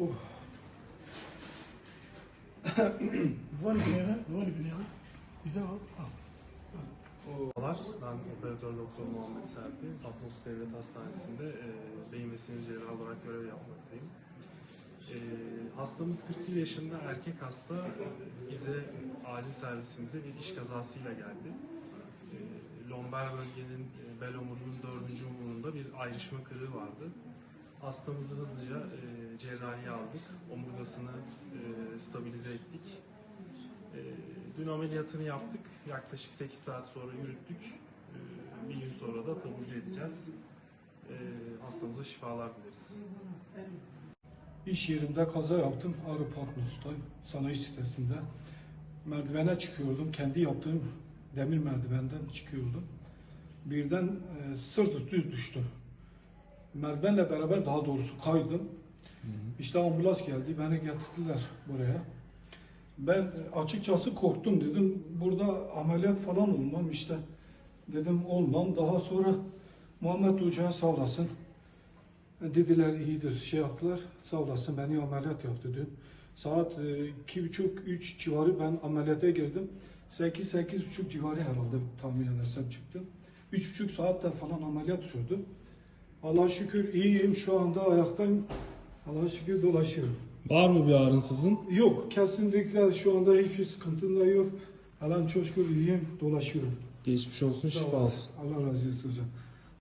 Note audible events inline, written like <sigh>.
Oh. <coughs> Yere, voilà bir yere. Bize al. Merhabalar, ben operatör doktor Muhammed Serpi. Patmos Devlet Hastanesi'nde e, beyin ve sinir cerrahı olarak görev yapmaktayım. E, hastamız 41 yaşında erkek hasta bize acil servisimize bir iş kazasıyla geldi. E, lomber bölgenin e, bel omurunun dördüncü omurunda bir ayrışma kırığı vardı. Hastamızı hızlıca e, cerrahiye aldık. Omurgasını e, stabilize ettik. Ee, Dün ameliyatını yaptık. Yaklaşık 8 saat sonra yürüttük. Ee, Bir gün sonra da taburcu edeceğiz. Ee, Hastamıza şifalar dileriz. İş yerimde kaza yaptım. Ağrı Patnos'ta, sanayi sitesinde. Merdivene çıkıyordum. Kendi yaptığım demir merdivenden çıkıyordum. Birden e, sırt düz düştü. Merdivenle beraber daha doğrusu kaydım. İşte ambulans geldi. Beni getirdiler buraya. Ben e, açıkçası korktum dedim. Burada ameliyat falan olmam işte. Dedim olmam. Daha sonra Muhammed Hoca'ya sağ olasın. Dediler iyidir şey yaptılar. Sağ olasın beni ameliyat yaptı dün. Saat e, iki buçuk, üç civarı ben ameliyata girdim. Sekiz, sekiz buçuk civarı herhalde tahmin edersem çıktım. Üç buçuk saatte falan ameliyat sürdü. Allah'a şükür iyiyim şu anda ayaktayım. Allah'a şükür dolaşıyorum. Var mı bir ağrınsızın? Yok kesinlikle şu anda hiçbir sıkıntım da yok. Allah'ım çok şükür iyiyim dolaşıyorum. Geçmiş olsun, şifa olsun. Allah razı olsun hocam.